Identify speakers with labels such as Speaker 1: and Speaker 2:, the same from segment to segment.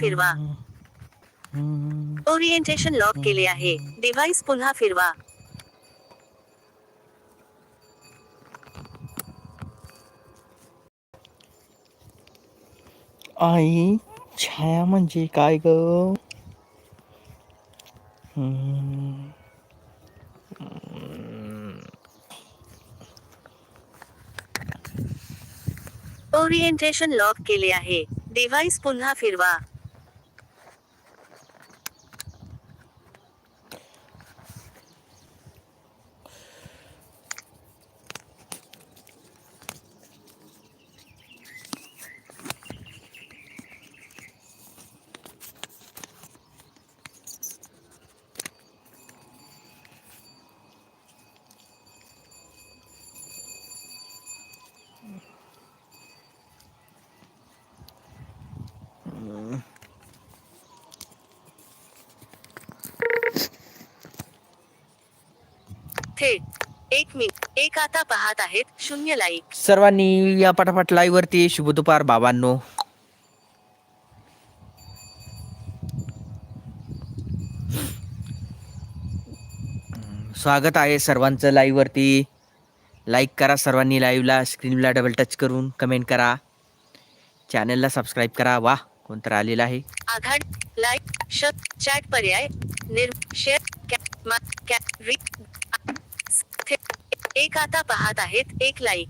Speaker 1: फिरवा. Orientation lock केले आहे. डिव्हाइस पुन्हा फिरवा.
Speaker 2: आई छाया म्हणजे काय ग.
Speaker 1: ओरिएंटेशन लॉक केले आहे. डिव्हाइस पुन्हा फिरवा. एक मिनिट. एक आता पाहत आहेत शून्य लाईक.
Speaker 2: सर्वांनी या पटापट लाईव्ह वरती शुभ दुपार बाबांनो. स्वागत आहे सर्वांचं लाईव्ह वरती लाईक करा सर्वांनी लाईव्हला स्क्रीनला डबल टच करून कमेंट करा. चॅनलला सबस्क्राईब करा. वा कोणतं आलेलं आहे.
Speaker 1: आघाड लाईक शत चॅट पर्याय निर शेअर कॅ- एक आता पाहत आहेत एक लाईक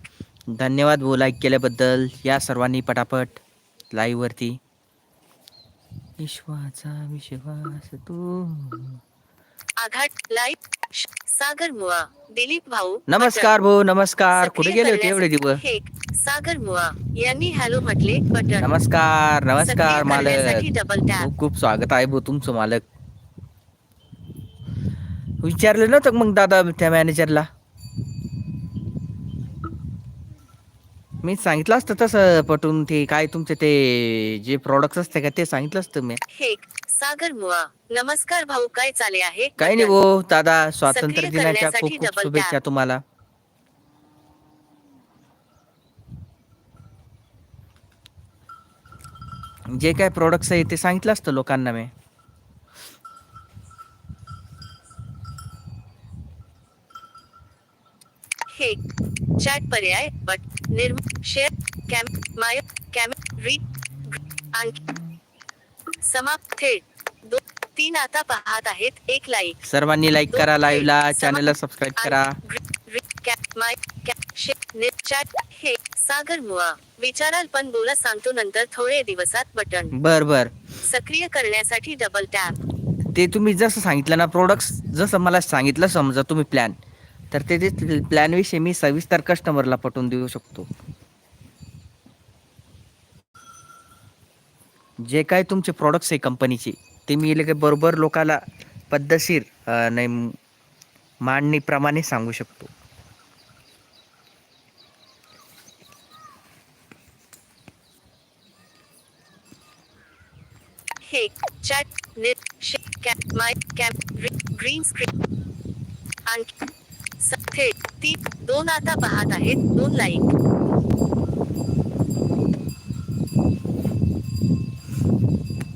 Speaker 2: धन्यवाद वो लाईक केल्याबद्दल. या सर्वांनी पटापट लाईव्ह वरती. विश्वाचा विश्वास तू.
Speaker 1: आघाड लाईक सागर मुआ दिलीप भाऊ
Speaker 2: नमस्कार भाऊ नमस्कार. कुठे गेले होते एवढे दिवस?
Speaker 1: सागर मुआ यांनी हॅलो म्हटले बटन.
Speaker 2: नमस्कार नमस्कार
Speaker 1: सक्रिय
Speaker 2: मालक.
Speaker 1: करण्यासाठी डबल टॅप
Speaker 2: खूप खूप स्वागत आहे भाऊ तुमचं मालक. विचारलं नव्हतं का मग दादा त्या मॅनेजरला मी सांगितलं असतं तसं पटून ते काय तुमचे ते जे प्रॉडक्ट असते का ते सांगितलं असतं मी
Speaker 1: हेक सागर मुआ नमस्कार भाऊ काय चाले आहे
Speaker 2: काही नाही. भाऊ दादा स्वातंत्र्य
Speaker 1: सक्रिय
Speaker 2: दिनाच्या
Speaker 1: करण्यासाठी
Speaker 2: खूप खूप
Speaker 1: double
Speaker 2: शुभेच्छा
Speaker 1: tap.
Speaker 2: तुम्हाला जे काय प्रोडक्ट्स आहे ते सांगितलं असतं लोकांना मी
Speaker 1: हे चॅट पर्याय but निर्म share cam my cam read आणखी समाप्त थेट दो तीन आता पाहत आहेत एक लाईक
Speaker 2: सर्वांनी लाईक करा
Speaker 1: दोन
Speaker 2: लाईव्हला
Speaker 1: थेट
Speaker 2: चॅनलला सबस्क्राईब करा.
Speaker 1: माय चॅट हे सागर मुआ. विचाराल पण बोला सांगतो नंतर थोडे दिवसात बटन.
Speaker 2: बर बर.
Speaker 1: सक्रिय करण्यासाठी डबल टॅप
Speaker 2: ते तुम्ही जसं सांगितलं ना प्रोडक्ट्स जसं मला सांगितलं समजा तुम्ही प्लॅन तर ते प्लॅन मी सविस्तर कस्टमरला पटवून देऊ शकतो. जे काय तुमचे प्रॉडक्ट्स आहे कंपनीचे ते मी लगे बरोबर लोकाला पद्धतशीर नाही मांडणीप्रमाणे सांगू शकतो.
Speaker 1: हे चॅट नेट शे- कॅ- माय कॅम ग्रीन स्क्रीन आणखी थेट तीन दोन आता पाहत आहेत. दोन लाईक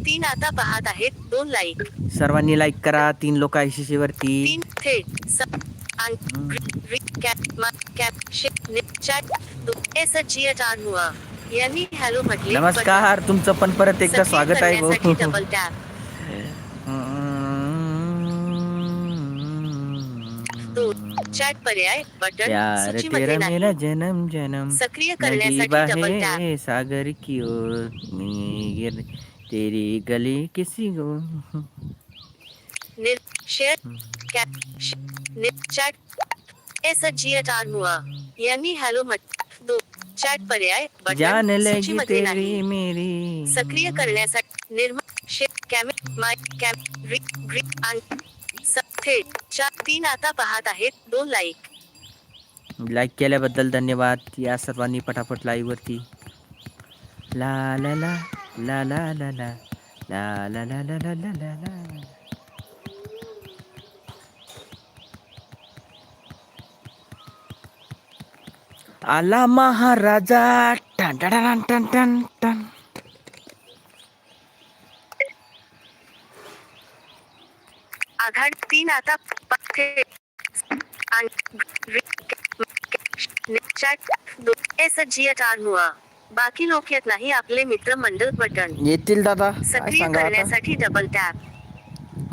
Speaker 1: तीन आता पाहत आहेत. दोन लाईक
Speaker 2: सर्वांनी लाईक करा. तीन लोक आयसीसी वरती.
Speaker 1: तीन थेट स- आण- ग्री- री- कॅ- मा- कॅप शे- नेट चॅट दो- एस जी एच आर मुआ यांनी हॅलो म्हटले.
Speaker 2: नमस्कार. तुमचं पण परत. एकदा स्वागत आहे भाऊ.
Speaker 1: डबल टॅप चॅट पर्याय बटन
Speaker 2: प्यार
Speaker 1: सूचीमध्ये
Speaker 2: तेरा
Speaker 1: नाही.
Speaker 2: मेरा जन्म जन्म।
Speaker 1: सक्रिय
Speaker 2: नदी
Speaker 1: करण्यासाठी डबल टॅप
Speaker 2: बहे सागर की ओर मी गिर तेरी गली किसी को।
Speaker 1: निर शेअर कॅप निर chat. S G H R मुआ यांनी हॅलो म्हट दो चॅट पर्याय
Speaker 2: जान
Speaker 1: बटन
Speaker 2: लगी
Speaker 1: सूचीमध्ये
Speaker 2: तेरी
Speaker 1: नाही।
Speaker 2: मेरी।
Speaker 1: सक्रिय करण्यासाठी निर्मा शे कॅम माय कॅम री ग्री आणि थेट चार तीन आता पाहत आहेत दोन लाईक
Speaker 2: लाईक केल्याबद्दल धन्यवाद या सर्वांनी पटापट लाईव्ह वरती ला ला ला ला ला ला ला ला ला ला ला ला ला ला ला आला महाराजा टन टन टन टन टन
Speaker 1: आघाड तीन आता मुआ बाकी लोक येत नाही आपले मित्र मंडळ बटन
Speaker 2: येतील दादा
Speaker 1: सक्रिय करण्यासाठी डबल टॅप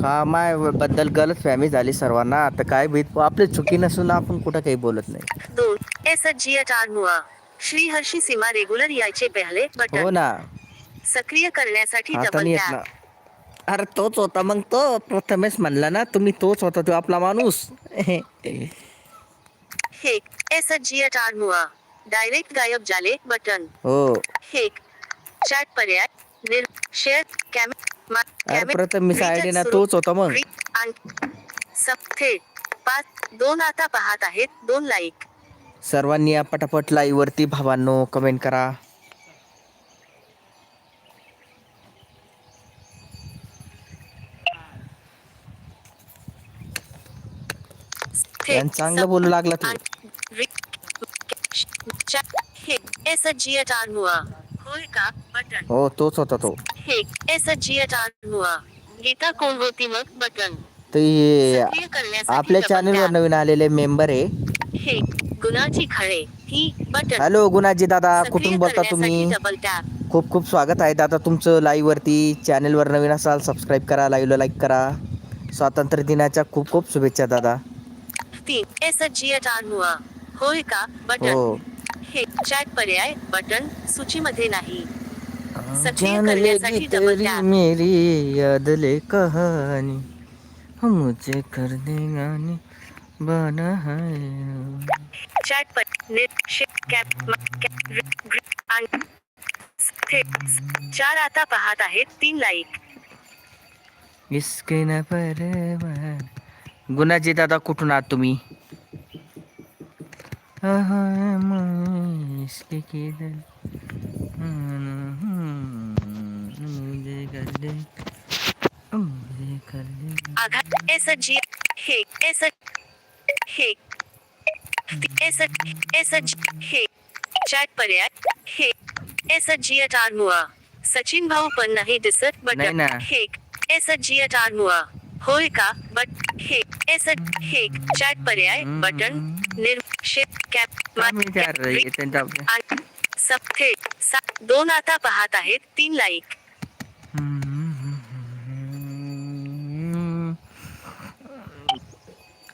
Speaker 2: का मायबद्दल गलत फॅमिली झाली सर्वांना आता काय भीत? आपली चुकी नसून आपण कुठं काही बोलत नाही.
Speaker 1: दोन एस जी आर मुआ श्री हर्षी सीमा रेग्युलर यायचे पहिले
Speaker 2: हो
Speaker 1: बटन.
Speaker 2: ना.
Speaker 1: सक्रिय करण्यासाठी डबल टॅप
Speaker 2: अरे तोच होता मग तो प्रथमेश म्हणला ना तुम्ही तोच होता तो आपला माणूस.
Speaker 1: हेक जी मुआ डायरेक्ट गायब झाले बटन.
Speaker 2: हो.
Speaker 1: हेक चॅट पर्याय निर शेअर कॅमे मा-
Speaker 2: अरे
Speaker 1: कॅमे-
Speaker 2: प्रथमेश
Speaker 1: रिचार्ज
Speaker 2: आयडी ना. तोच होता मग.
Speaker 1: सब थेट पाच दोन आता पाहत आहेत दोन लाईक
Speaker 2: सर्वांनी या पटापट लाईव्ह वरती भावांनो कमेंट करा. चांगलं बोलू लागला तू.
Speaker 1: हे
Speaker 2: तोच होता तो.
Speaker 1: गीता कोण होती मग? बटन. करण्यासाठी
Speaker 2: आपल्या चॅनलवर
Speaker 1: tap.
Speaker 2: नवीन आलेले मेंबर आहे.
Speaker 1: हे गुणाची खळे.
Speaker 2: हॅलो गुणाजी दादा. कुठून बोलता तुम्ही? खूप खूप स्वागत आहे दादा तुमचं लाईव्ह वरती. चॅनलवर नवीन असाल सबस्क्राईब करा लाईव्हला लाईक करा. स्वातंत्र्य दिनाच्या खूप खूप शुभेच्छा दादा.
Speaker 1: तीन एस जी एच आर मुआ होय का? बटन.
Speaker 2: हो.
Speaker 1: हे चॅट पर्याय बटन सूचीमध्ये नाही. सक्रिय करण्यासाठी
Speaker 2: मेरी याद ले कहानी. हम मुझे कर दे गानी बना है.
Speaker 1: चॅट पर नेट शे कॅप चार आता पाहत आहेत तीन लाईक.
Speaker 2: इसके न परवान गुणाजी दादा कुठून आहात तुम्ही? आहा, मैं इसके किधर मुझे कर दे मुझे कर दे
Speaker 1: आघात एस जी हे एस हे एस एस हे चॅट पर्याय हे एस जी एच आर मुआ सचिन भाऊ पण नाही दिसत
Speaker 2: नाही
Speaker 1: बटन
Speaker 2: ना.
Speaker 1: हे एस जी एच आर मुआ होय का बट हे एस हे चॅट पर्याय बटन निर शे कॅप
Speaker 2: काय माहिती यार, हे त्यांचा
Speaker 1: सब थेट सा- दोन आता पाहत आहेत तीन लाईक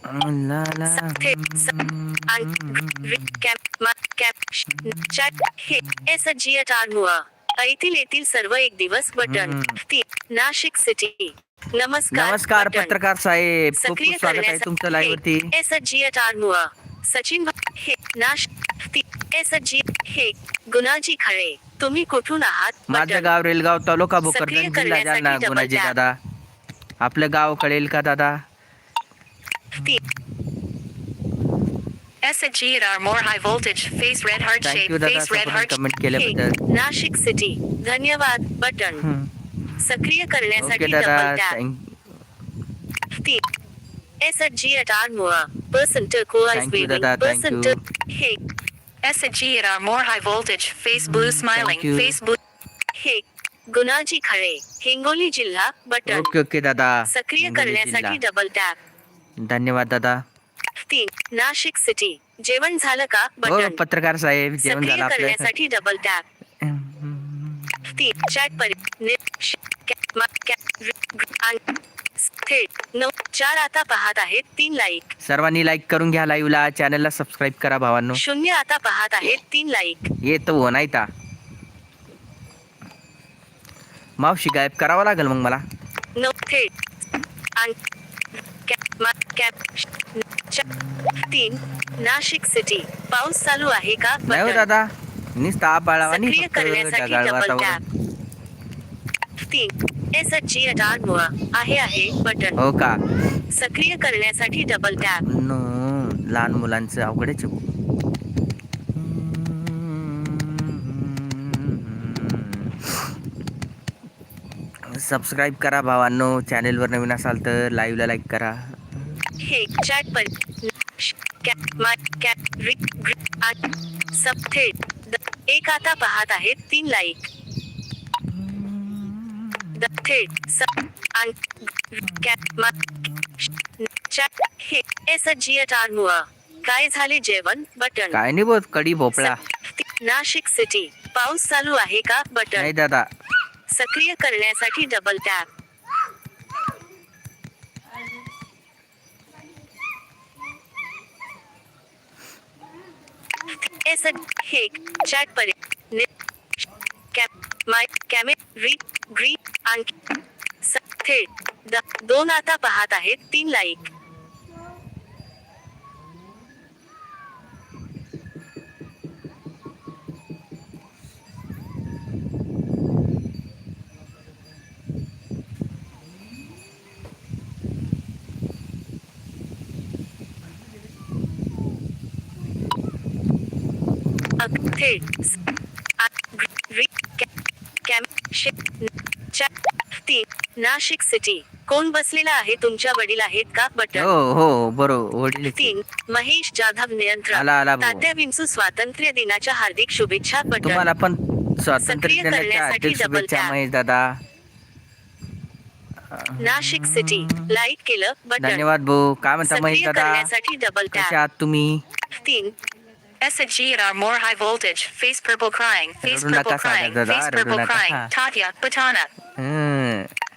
Speaker 2: ला ला
Speaker 1: सब थेट स- आण- रि- कॅप मा- कॅप श- चॅट हे एस जी एच आर मुआ ऐतील येतील सर्व एक दिवस बटन।
Speaker 2: हम्म.
Speaker 1: तीन नाशिक सिटी। नमस्कार
Speaker 2: नमस्कार
Speaker 1: बटन.
Speaker 2: पत्रकार साहेब खूप खूप स्वागत आहे तुमचं लाईव्ह वरती
Speaker 1: एस जी एच आर मुआ सचिन हे नाश एस जी हे गुणाजी खळे तुम्ही कुठून आहात
Speaker 2: माझं
Speaker 1: बटन.
Speaker 2: गाव रेलगाव तालुका
Speaker 1: सक्रिय
Speaker 2: भोकरदन जिल्हा
Speaker 1: करण्यासाठी
Speaker 2: जालना
Speaker 1: double
Speaker 2: गुणाजी
Speaker 1: tap.
Speaker 2: दादा आपलं गाव कळेल का दादा
Speaker 1: SGR more high voltage face red heart
Speaker 2: Thank
Speaker 1: shape
Speaker 2: you, दादा,
Speaker 1: face red
Speaker 2: सगळं
Speaker 1: heart
Speaker 2: comment केल्याबद्दल.
Speaker 1: नाशिक सिटी धन्यवाद बटन
Speaker 2: हम्म.
Speaker 1: सक्रिय
Speaker 2: ओके
Speaker 1: करण्यासाठी
Speaker 2: दादा
Speaker 1: डबल टॅप
Speaker 2: थँक-
Speaker 1: तीन एस जी एट आर मुआ person turquoise
Speaker 2: Thank you,
Speaker 1: waving.
Speaker 2: दादा, thank
Speaker 1: person
Speaker 2: you.
Speaker 1: tur- हे SGR more high voltage. Face blue smiling.
Speaker 2: You.
Speaker 1: face blue हे गुणाजी खळे हिंगोली जिल्हा बटन
Speaker 2: ओके ओके दादा
Speaker 1: सक्रिय
Speaker 2: हिंगोली
Speaker 1: करण्यासाठी
Speaker 2: जिल्हा.
Speaker 1: डबल टॅप
Speaker 2: धन्यवाद दादा
Speaker 1: तीन नाशिक सिटी जेवण झालं का
Speaker 2: हो
Speaker 1: बटन
Speaker 2: पत्रकार साहेब जेवण
Speaker 1: सक्रिय
Speaker 2: झालं आपलं
Speaker 1: करण्यासाठी डबल टॅप तीन चॅट नऊ चार आता पाहत आहेत तीन लाईक
Speaker 2: सर्वांनी लाईक करून घ्या लाईव्हला चॅनलला सबस्क्राईब करा भावांनो.
Speaker 1: शून्य आता पाहत आहेत तीन लाईक
Speaker 2: येत हो नाही ता. मावशी गायब करावं लागेल मग मला.
Speaker 1: नऊ थेट. तीन नाशिक सिटी पाऊस चालू आहे का?
Speaker 2: नाही हो. दादा. नुसतं आबाळा आणि
Speaker 1: सक्रिय करण्यासाठी डबल टॅप तीन एस जी आहे आहे बटन.
Speaker 2: हो का?
Speaker 1: सक्रिय करण्यासाठी डबल टॅप
Speaker 2: नो लहान मुलांचं अवघडच आहे भाऊ. सबस्क्राईब करा भावांनो. चॅनेलवर नवीन असाल तर लाईव्हला लाईक करा.
Speaker 1: हे चॅट पर सब थेट एक आता पाहत आहेत तीन लाईक. हे काय झाले जेवण बटन
Speaker 2: काय नाही बोत कडी भोपळा.
Speaker 1: नाशिक सिटी पाऊस चालू आहे का बटन
Speaker 2: नाही दादा.
Speaker 1: सक्रिय करण्यासाठी डबल टॅप एस हे चॅट पर्याय कॅप माय कॅमे री ग्री आणखी स- थेट. द- दोन आता पाहत आहेत. तीन लाईक अक- थेट स- आ- ग्री- री कॅ- कॅम शे न- चॅट तीन नाशिक सिटी. कोण बसलेला आहे? तुमच्या वडील आहेत का? बटन.
Speaker 2: हो हो बरोबर
Speaker 1: तीन. महेश जाधव नियंत्रण. तात्या विंचू स्वातंत्र्य दिनाच्या हार्दिक शुभेच्छा बटन.
Speaker 2: तुम्हाला पण स्वातंत्र्य
Speaker 1: करण्यासाठी tap.
Speaker 2: महेश दादा.
Speaker 1: नाशिक सिटी. लाईक केलं बटन.
Speaker 2: धन्यवाद भाऊ. काय म्हणता महेश दादा?
Speaker 1: करण्यासाठी डबल टॅप
Speaker 2: तुम्ही?
Speaker 1: तीन. SG at our more high voltage. Face purple crying. Face purple crying. Face purple crying. Tatya, Patana.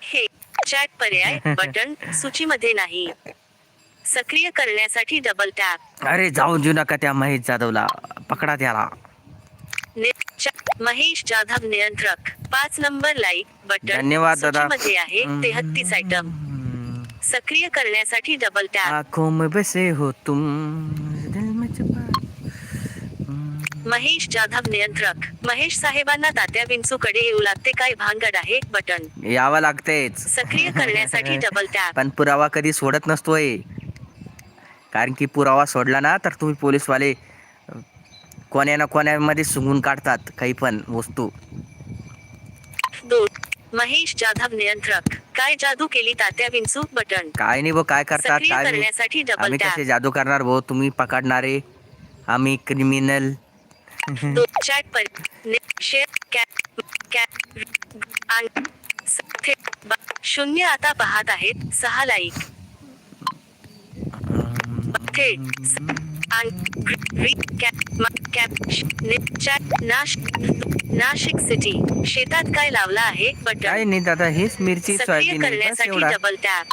Speaker 1: हे चॅट पर्याय बटन सूचीमध्ये नाही सक्रिय करण्यासाठी डबल टॅप
Speaker 2: अरे जाऊन देऊ नका त्या महेश जाधवला पकडा त्याला
Speaker 1: महेश जाधव नियंत्रक पाच नंबर लाईक बटन
Speaker 2: धन्यवाद दादा
Speaker 1: सूचीमध्ये आहे तेहत्तीस आयटम. सक्रिय करण्यासाठी डबल टॅप
Speaker 2: आंखों में बसे हो तुम
Speaker 1: महेश जाधव नियंत्रक. महेश साहेबांना तात्या विंचूकडे येऊ लागते काय भानगड आहे? बटन.
Speaker 2: यावं लागतेच.
Speaker 1: सक्रिय करण्यासाठी डबल टॅप
Speaker 2: पण पुरावा कधी सोडत नसतोय. कारण की पुरावा सोडला ना तर तुम्ही पोलीसवाले कोण्या ना कोण्यामध्ये सुंगून काढतात काही पण वस्तू.
Speaker 1: दोन महेश जाधव नियंत्रक. काय जादू केली तात्या विंचू? बटन.
Speaker 2: काय नाही भाऊ काय करतात
Speaker 1: सक्रिय
Speaker 2: काय नाही.
Speaker 1: करण्यासाठी डबल
Speaker 2: आम्ही कसे
Speaker 1: टॅप
Speaker 2: जादू करणार भाऊ तुम्ही पकडणारे आम्ही क्रिमिनल
Speaker 1: चॅट पर शेअर कॅप कॅप आण- शून्य आता पाहत आहेत सहा लाईक थेट नाशिक सिटी शेतात काय लावला आहे
Speaker 2: काय
Speaker 1: बटन
Speaker 2: नाही दादा हेच मिरची
Speaker 1: करण्यासाठी डबल टॅप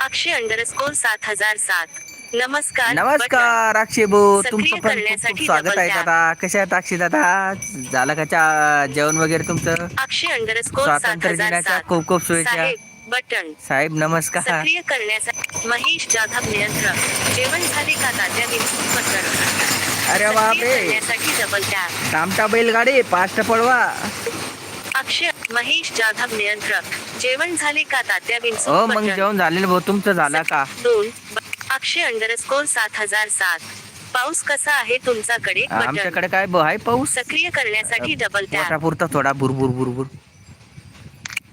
Speaker 1: अक्षय अंडरस्कोर सात हजार सात. नमस्कार.
Speaker 2: नमस्कार अक्षय भाऊ तुमचं पण खूप स्वागत आहे. दादा. कशा आहेत अक्षय दादा? झालं का चा- जेवण वगैरे तुमचं?
Speaker 1: अक्षय अंडरस्कोर सात
Speaker 2: स्वातंत्र्य
Speaker 1: हजार
Speaker 2: दिनाच्या
Speaker 1: सात.
Speaker 2: खूप खूप शुभेच्छा.
Speaker 1: साहेब बटन.
Speaker 2: साहेब नमस्कार.
Speaker 1: सक्रिय करण्यासाठी महेश जाधव नियंत्रक. जेवण झाले का तात्या विंचू बटन
Speaker 2: अरे
Speaker 1: सक्रिय
Speaker 2: बापरे.
Speaker 1: करण्यासाठी डबल टॅप
Speaker 2: बैलगाडी पास्ट पळवा
Speaker 1: अक्षय महेश जाधव नियंत्रक. जेवण झाले का तात्या विंचू
Speaker 2: हो मग जेवण झालेलं भाऊ तुमचं झालं का?
Speaker 1: दोन ब- अक्षय अंडरस्कोर सात हजार सात. पाऊस कसा आहे तुमच्याकडे? बटन.
Speaker 2: आमच्याकडे काय आहे पाऊस?
Speaker 1: सक्रिय करण्यासाठी डबल टॅप
Speaker 2: पोटापुरता थोडा बुरबुर बुरबुर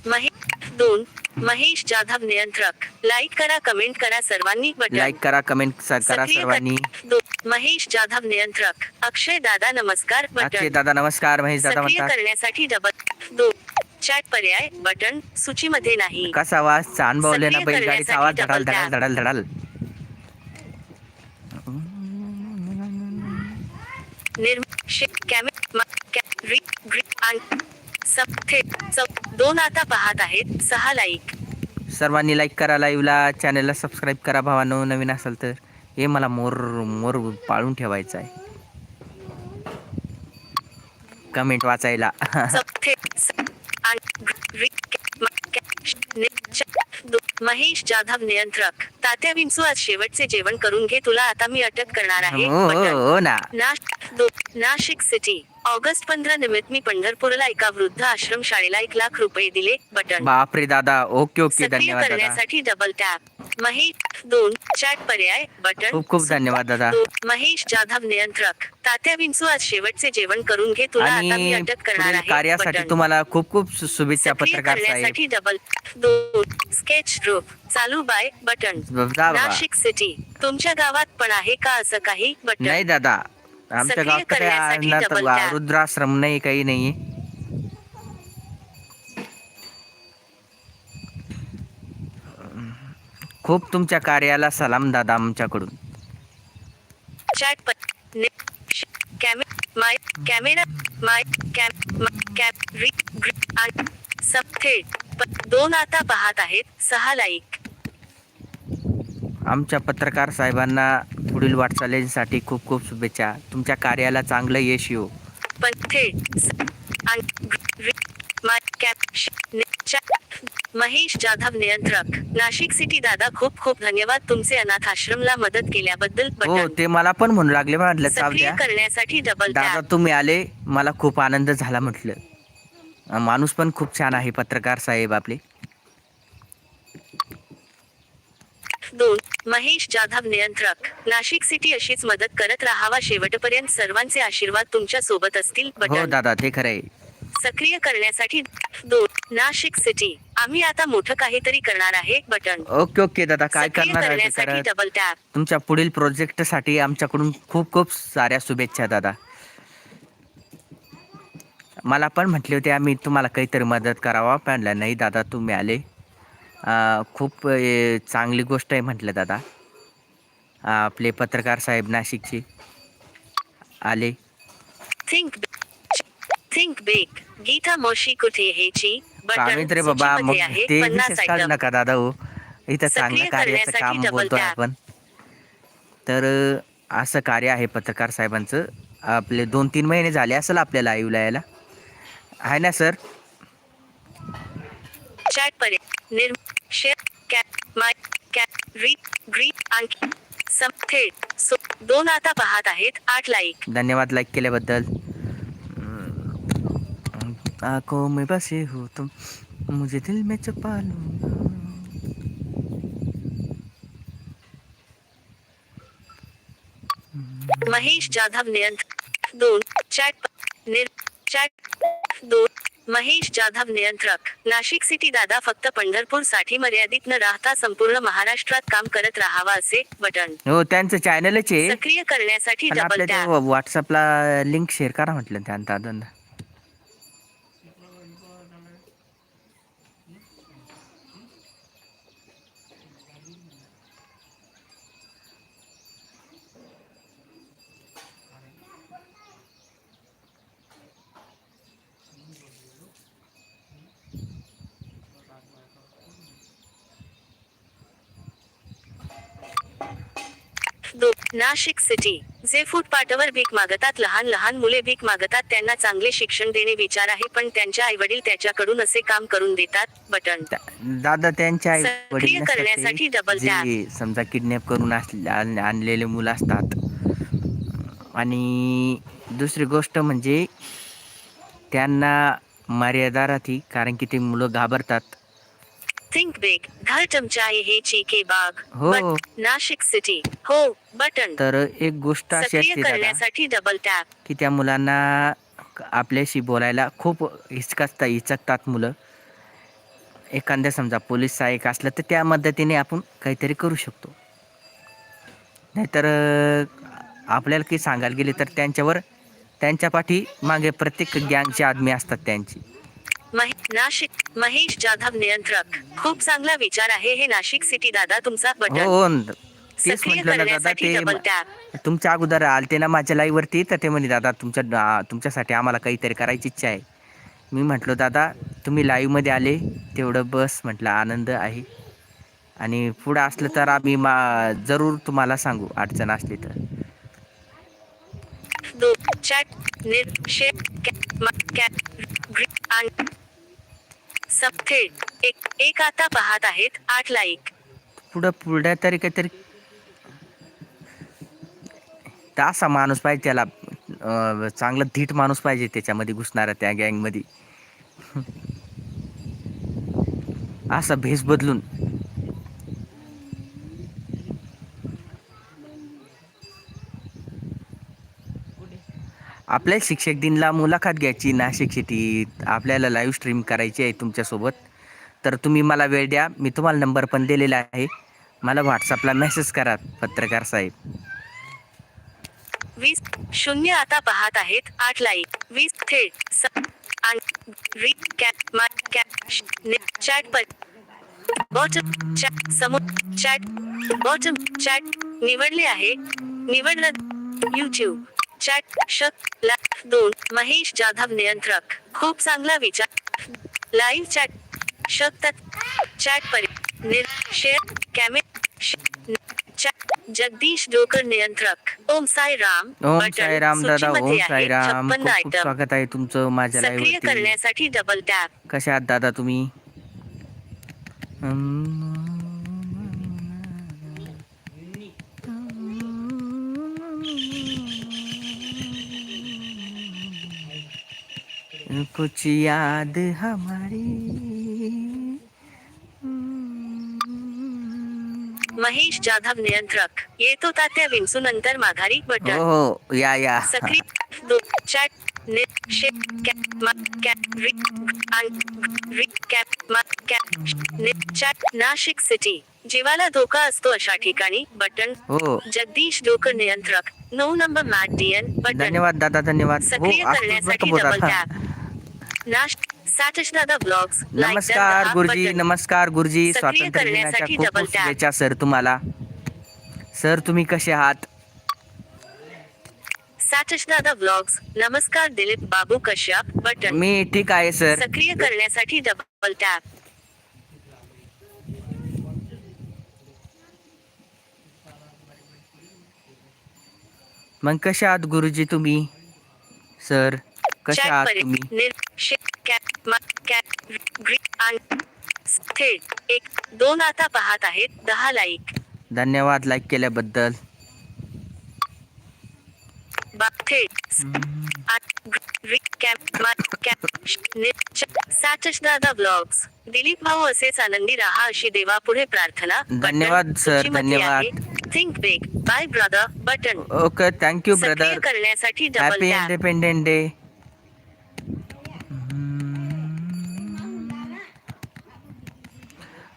Speaker 1: महेश दोन. महेश जाधव नियंत्रक. लाईक करा कमेंट करा सर्वांनी बटन.
Speaker 2: लाईक करा कमेंट करा
Speaker 1: सक्रिय
Speaker 2: सर्वांनी.
Speaker 1: कर- दोन महेश जाधव नियंत्रक. अक्षय दादा नमस्कार
Speaker 2: अक्षय
Speaker 1: बटन
Speaker 2: दादा नमस्कार महेश दादा
Speaker 1: सक्रिय
Speaker 2: म्हणतात
Speaker 1: करण्यासाठी डबल दोन चॅट पर्याय बटन सूचीमध्ये नाही.
Speaker 2: कसा आवाज? छान बोलले ना
Speaker 1: सक्रिय
Speaker 2: बैलगाडीचा आवाज
Speaker 1: करण्यासाठी
Speaker 2: धडाल
Speaker 1: double
Speaker 2: धडाल धडाल धडाल.
Speaker 1: निर्म कॅमे दोन आता पाहत आहेत. सहा लाईक
Speaker 2: सर्वांनी लाईक करा लाईव्हला चॅनलला सबस्क्राईब करा भावानो. नवीन असाल तर हे मला मोर मोर पाळून ठेवायचं आहे. कमेंट वाचायला
Speaker 1: सब थेट स- आण- री कॅ- म- कॅ- श- नि- च- दो- महेश जाधव नियंत्रक. तात्या विंचू आज शेवटचे जेवण करून घे तुला आता मी अटक करणार आहे.
Speaker 2: हो हो. हो ना.
Speaker 1: नाश नाशिक सिटी. ऑगस्ट पंधरा निमित्त मी पंढरपूरला एका वृद्ध आश्रम शाळेला एक लाख रुपये दिले. बटन.
Speaker 2: बापरे दादा. Okay okay.
Speaker 1: सक्रिय
Speaker 2: धन्यवाद दादा.
Speaker 1: करण्यासाठी डबल टॅप महेश दोन चॅट पर्याय बटन.
Speaker 2: खूप खूप धन्यवाद दादा.
Speaker 1: दोन, महेश जाधव नियंत्रक. तात्या विंचू आज शेवटचे जेवण करून घे. तुला आता मी
Speaker 2: आणि
Speaker 1: अटक करणार
Speaker 2: पुढील
Speaker 1: आहे.
Speaker 2: कार्यासाठी
Speaker 1: बटन.
Speaker 2: तुम्हाला खूप खूप शु- शुभेच्छा
Speaker 1: सक्रिय
Speaker 2: पत्रकार साहेब.
Speaker 1: करण्यासाठी डबल दोन स्केच ग्रुप चालू बाय बटन.
Speaker 2: जा बाबा.
Speaker 1: नाशिक सिटी तुमच्या गावात पण आहे का असं काही? बटन.
Speaker 2: नाही दादा. आमच्या गावात तर वा-
Speaker 1: tap.
Speaker 2: रुद्राश्रम नाही काही नाही. खूप तुमच्या कार्याला सलाम दादा आमच्याकडून.
Speaker 1: चॅट कॅमे माय कॅमेरा माय कॅम सब थेट प- दोन आता पाहत आहेत सहा लाईक
Speaker 2: आमच्या पत्रकार साहेबांना पुढील वाटचालीसाठी खूप खूप शुभेच्छा. तुमच्या कार्याला चांगलं यश येऊ.
Speaker 1: महेश जाधव नियंत्रक. नाशिक सिटी दादा खूप खूप धन्यवाद तुमचे अनाथ आश्रमला मदत केल्याबद्दल
Speaker 2: हो ते मला पण म्हणू लागले म्हटलं
Speaker 1: करण्यासाठी डबल
Speaker 2: दादा तुम्ही आले मला खूप आनंद झाला म्हटलं. माणूस पण खूप छान आहे पत्रकार साहेब आपले.
Speaker 1: दोन महेश जाधव नियंत्रक. नाशिक सिटी अशीच मदत करत राहावा शेवटपर्यंत सर्वांचे आशीर्वाद तुमच्यासोबत असतील
Speaker 2: हो
Speaker 1: बटन.
Speaker 2: दादा ते खरं आहे
Speaker 1: सक्रिय करण्यासाठी दोन नाशिक सिटी आम्ही आता मोठं काहीतरी करणार आहे बटन.
Speaker 2: ओके ओके दादा काय
Speaker 1: सक्रिय
Speaker 2: करणार आहे ते
Speaker 1: करण्यासाठी
Speaker 2: करा.
Speaker 1: डबल टॅप
Speaker 2: तुमच्या पुढील प्रोजेक्टसाठी आमच्याकडून खूप खूप साऱ्या शुभेच्छा दादा. मला पण म्हटले होते आम्ही तुम्हाला काहीतरी मदत करावा. पण नाही दादा तुम्ही आले. खूप चांगली गोष्ट आहे म्हटलं दादा. आपले पत्रकार साहेब नाशिकचे आले.
Speaker 1: थिंक थिंक बेक गीता मोशी कुठे
Speaker 2: तरी
Speaker 1: बटन
Speaker 2: बाबा मग ते विशेष काढू नका दादा हो. इथं चांगलं कार्याचं काम
Speaker 1: tap.
Speaker 2: आपण. तर असं कार्य आहे पत्रकार साहेबांचं. आपले दोन तीन महिने झाले असेल आपल्याला लाईव्हला यायला आहे ना सर?
Speaker 1: चॅट निर्म शेअर कॅप माय कॅप री ग्री आणखी सम थेट सो दोन आता पाहत आहेत आठ लाईक
Speaker 2: धन्यवाद लाईक केल्याबद्दल. आँखों में बसे हो तुम मुझे दिल में छुपा लो.
Speaker 1: महेश जाधव नियंत्रक दोन चॅट निर चॅट दोन महेश जाधव नियंत्रक. नाशिक सिटी दादा फक्त पंढरपूरसाठी मर्यादित न राहता संपूर्ण महाराष्ट्रात काम करत राहावा असे बटन.
Speaker 2: हो त्यांचं चॅनलच आहे
Speaker 1: सक्रिय करण्यासाठी डबल
Speaker 2: आपल्या व्हॉट्सअपला लिंक शेअर करा म्हटलं त्या दादांना
Speaker 1: दोन नाशिक सिटी. जे फुटपाथवर भीक मागतात लहान लहान मुले भीक मागतात त्यांना चांगले शिक्षण देणे विचार आहे पण त्यांच्या आई वडील त्याच्याकडून असे काम करून देतात बटन.
Speaker 2: दादा त्यांच्या आई वडील
Speaker 1: करण्यासाठी.
Speaker 2: जे समजा किडनॅप करून आणलेले मुलं असतात. आणि दुसरी गोष्ट म्हणजे त्यांना मर्यादा राहते कारण की ते मुलं घाबरतात.
Speaker 1: थिंक बिग घर चमचाई हे चीके बाग
Speaker 2: हो.
Speaker 1: बट नाशिक सिटी हो बटन
Speaker 2: तर एक गोष्ट अशी
Speaker 1: सक्रिय
Speaker 2: असते दादा
Speaker 1: करण्यासाठी डबल टॅप
Speaker 2: की त्या मुलांना आपल्याशी बोलायला खूप हिचकतात हिचकतात मुलं. एखाद्या समजा पोलीस सहाय्यक असलं तर त्या मदतीने आपण काहीतरी करू शकतो. नाहीतर अं, आपल्याला काही सांगायला गेले तर त्यांच्यावर त्यांच्या पाठी मागे प्रत्येक गँगचे आदमी असतात त्यांची.
Speaker 1: नाशिक महेश जाधव नियंत्रक. खूप चांगला विचार आहे हे नाशिक सिटी दादा तुमचा
Speaker 2: हो
Speaker 1: बटन.
Speaker 2: हो न- तेच
Speaker 1: सक्रिय
Speaker 2: म्हटलं ना दादा
Speaker 1: करण्यासाठी
Speaker 2: ते तुमच्या अगोदर आलते ना माझ्या लाईव्हवरती तर ते म्हणे दादा तुमच्या तुमच्यासाठी आम्हाला काहीतरी करायची इच्छा आहे. मी म्हटलं दादा तुम्ही लाईव्हमध्ये आले तेवढं बस म्हटलं आनंद आहे. आणि पुढं असलं तर आम्ही मा जरूर तुम्हाला सांगू अडचण असली तर.
Speaker 1: चॅट निर शेअर कॅप मा- कॅप ग्री आण सब थेट एक एक आता पाहत आहेत आठ लाईक.
Speaker 2: पुढं पुढं तरी काहीतरी तर असा माणूस पाहिजे त्याला अं, चांगला धीट माणूस पाहिजे त्याच्यामध्ये घुसणारा त्या गँगमध्ये. असा भेस बदलून आपल्या शिक्षक दिनला मुलाखत घ्यायची नाशिक सिटीत. आपल्याला लाईव्ह स्ट्रीम करायची आहे तुमच्यासोबत. तर तुम्ही मला वेळ द्या. मी तुम्हाला नंबर पण दिलेला आहे. मला व्हॉट्सअपला मेसेज करा पत्रकार साहेब.
Speaker 1: वीस शून्य आता पाहत आहेत. आठ लाईक वीस थेट. कॅप चॅट पर बॉटम चॅट समोर चॅट बॉटम चॅट निवडले आहे. निवडलं यूट्यूब चॅट शक दोन महेश जाधव नियंत्रक. खूप चांगला विचार. लाईव्ह चॅट शकतात चॅट परि निर शेअर कॅमे चॅट जगदीश डोकर नियंत्रक. ओम साई राम.
Speaker 2: ओम
Speaker 1: बटन
Speaker 2: साईराम दादा ओम
Speaker 1: सूचीमध्ये आहे.
Speaker 2: साईराम
Speaker 1: 56
Speaker 2: खूप खूप
Speaker 1: आयटम.
Speaker 2: स्वागत आहे तुमचं माझ्या लाईव्ह
Speaker 1: करण्यासाठी डबल टॅप
Speaker 2: कशा आहात दादा तुम्ही? कुछ याद हमारी।
Speaker 1: महेश जाधव नियंत्रक। येतो तात्या विंचू नंतर माघारी बटन।
Speaker 2: हो या या।
Speaker 1: सक्रिय दो चॅट ने शे कॅप मा कॅप रि आन रि कॅप मा कॅप ने चॅट नाशिक सिटी। जीवाला धोका असतो अशा ठिकाणी बटन। जगदीश डोकर नियंत्रक। नऊ नंबर मॅट डीएन बटन।
Speaker 2: धन्यवाद दादा धन्यवाद।
Speaker 1: सक्रिय करण्यासाठी डबल टॅप
Speaker 2: नमस्कार गुरुजी नमस्कार गुरुजी. स्वातंत्र्य दिनाच्या
Speaker 1: करण्यासाठी
Speaker 2: खूप खूप. शुभेच्छा सर तुम्हाला. सर तुम्ही कसे आहात?
Speaker 1: साठश दादा ब्लॉग्स नमस्कार दिलीप बाबू कश्यप बटन.
Speaker 2: मी ठीक आहे सर.
Speaker 1: सक्रिय करण्यासाठी डबल टॅप
Speaker 2: मग कशा आहात गुरुजी तुम्ही? सर कशा आहात तुम्ही
Speaker 1: निर शे कॅप मा कॅप ग्री आन थेट एक दोन आता पाहत आहेत दहा लाईक
Speaker 2: धन्यवाद लाईक केल्याबद्दल
Speaker 1: ब्लॉग्स दिलीप भाऊ असेच आनंदी राहा अशी देवापुढे प्रार्थना बटन.
Speaker 2: धन्यवाद.
Speaker 1: सूचीमध्ये
Speaker 2: धन्यवाद.
Speaker 1: Think big bye brother button
Speaker 2: okay thank you brother
Speaker 1: करण्यासाठी डबल
Speaker 2: हॅपी इंडिपेंडेंट डे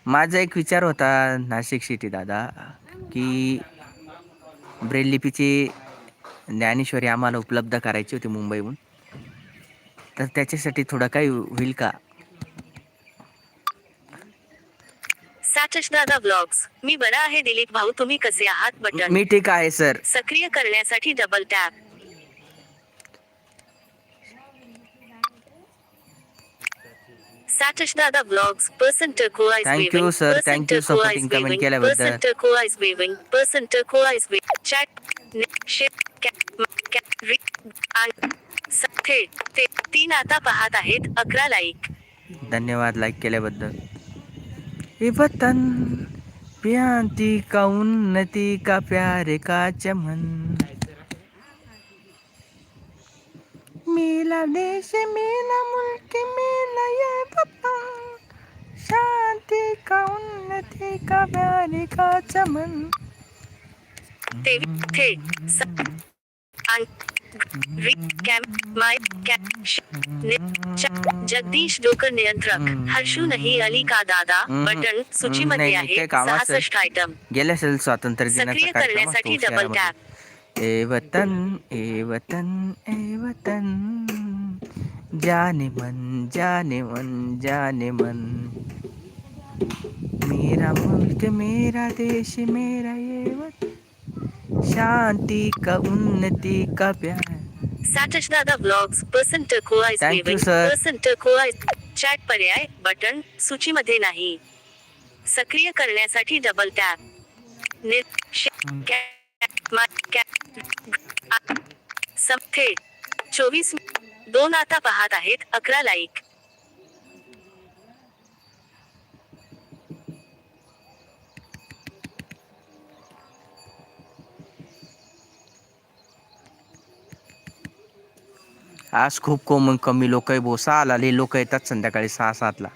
Speaker 2: माझा एक विचार होता नाशिक सिटी दादा की ब्रेल लिपीची ज्ञानेश्वरी आम्हाला उपलब्ध करायची होती मुंबईहून. तर त्याच्यासाठी थोडं काही होईल का?
Speaker 1: दादा ब्लॉग्स मी बरा आहे दिलीप भाऊ तुम्ही कसे आहात? बटन.
Speaker 2: मी ठीक आहे सर
Speaker 1: सक्रिय करण्यासाठी डबल टॅप साठश दादा blogs person turquoise
Speaker 2: Thank you, sir. Thank you, supporting comment केल्याबद्दल.
Speaker 1: Person turquoise waving person turquoise वे चॅट शेट कॅप कॅप रि आन थेट ते तीन आता पाहत आहेत अकरा लाईक
Speaker 2: धन्यवाद लाईक केल्याबद्दल. ए वतन प्यांती का उन्नति का प्यार का चमन? मेला देश मेला मुल्क मेला ये वतन शांति का उन्नति का प्यार का चमन
Speaker 1: ते थेट स- आन रि कॅम माय कॅप श- नि- च- जगदीश डोकर नियंत्रक हर्षू नाही अली का दादा
Speaker 2: हम्म.
Speaker 1: बटन
Speaker 2: हम्म,
Speaker 1: सूचीमध्ये
Speaker 2: नाही,
Speaker 1: आहे
Speaker 2: ते कामाचं आहे.
Speaker 1: सहासष्ट आयटम
Speaker 2: गेल्या असेल स्वातंत्र्य
Speaker 1: सक्रिय
Speaker 2: दिनाचा कार्यक्रम
Speaker 1: करण्यासाठी
Speaker 2: असतो
Speaker 1: डबल
Speaker 2: शहरामध्ये.
Speaker 1: टॅप
Speaker 2: ए वतन ए वतन ए वतन। जाने मन जाने मन जाने मन। मेरा मुल्क मेरा देश मेरा ये वतन शांति का उन्नति का प्यार।
Speaker 1: साठश दादा blogs person
Speaker 2: Thank you,
Speaker 1: waving person turquoise chat पर्याय बटन सूचीमध्ये नाही। सक्रिय करण्यासाठी डबल टॅप नि- थेट चोवीस दोन आता पाहत आहेत अकरा लाईक
Speaker 2: आज खूप कोमन कमी लोक आहे बो सहाला लोक येतात संध्याकाळी सहा सातला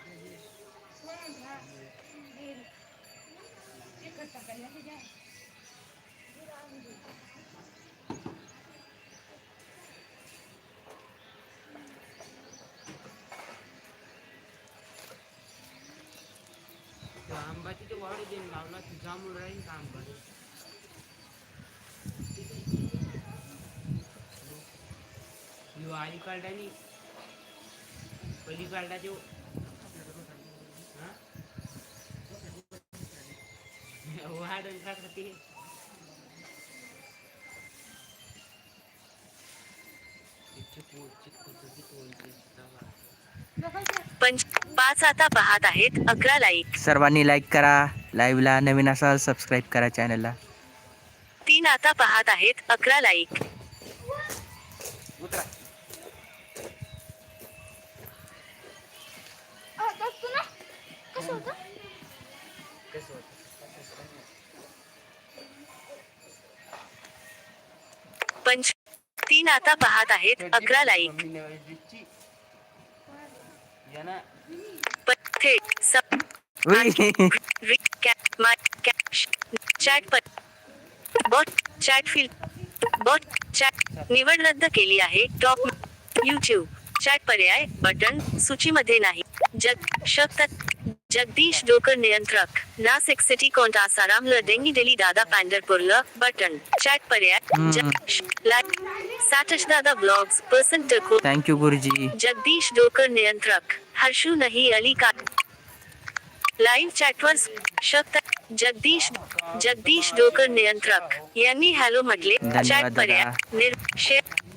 Speaker 3: आंबाची वाढ देऊन लावला ती जांभूळ राहील का आंबा यो आली काढल्यानी पहिली काढला तो वाढून टाकलं ते चिकू चिकू चिकू
Speaker 1: पंच पाच आता पाहत आहेत अकरा लाईक
Speaker 2: सर्वांनी लाईक करा लाईव्हला नवीन असाल सबस्क्राईब करा चॅनलला
Speaker 1: तीन आता पाहत आहेत अकरा लाईक आता पाहत आहेत अकरा like. Bot chat field bot chat निवड रद्द केली आहे. टॉप यूट्यूब चॅट पर्याय बटन सूचीमध्ये नाही. जग शब्द जगदीश डोकर नियंत्रक। नासिक सिटी कोणता आसारामला डेंगी डेली दादा पॅन्डरपूरला बटन। चॅट पर्याय
Speaker 2: हम्म.
Speaker 1: जग श- लाईक दादा ब्लॉग्स पर्सन डको
Speaker 2: थँक्यू गुरुजी।
Speaker 1: जगदीश डोकर नियंत्रक हर्षू नाही अली का। लाईव्ह चॅटवर शकता जगदीश जगदीश डोकर नियंत्रक। यांनी हॅलो म्हटले चॅट
Speaker 2: दादा.
Speaker 1: पर्याय निर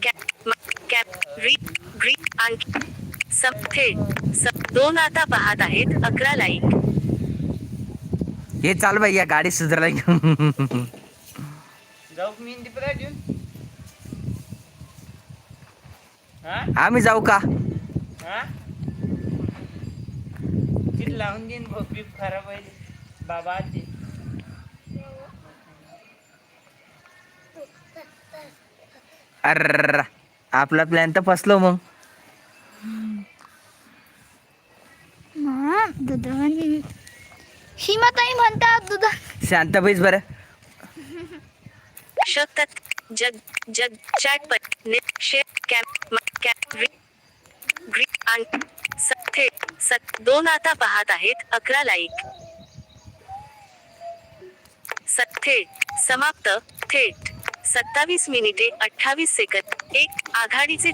Speaker 1: कॅप कॅप री ग्री आणखी सब थेट सब दोन आता पाहत आहेत अकरा लाईक
Speaker 2: हे चाल बाई या गाडी सुधारला घेऊन
Speaker 3: जाऊ मी घेऊन हा?
Speaker 2: आम्ही जाऊ का?
Speaker 3: हा? ती लावून देईन बीप खराब आहे बाबा ते
Speaker 2: अर आपला प्लॅन तर फसलो मग.
Speaker 4: दुध म्हणजे सीमाताई म्हणतात दुध.
Speaker 2: शांत बैस बरं.
Speaker 1: शकतात जग जग चॅट पर निर शेअर कॅप म- कॅप री ग्री आणखी सब थेट सत दोन आता पाहत आहेत अकरा लाईक. सत थेट समाप्त थेट. सत्तावीस मिनिटे अठ्ठावीस सेकंद एक आघाडीचे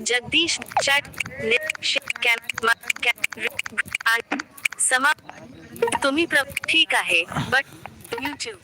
Speaker 1: जगदीश चॅट निर शे- कॅप म- समाप्त तुम्ही प्र ठीक आहे बट यूट्यूब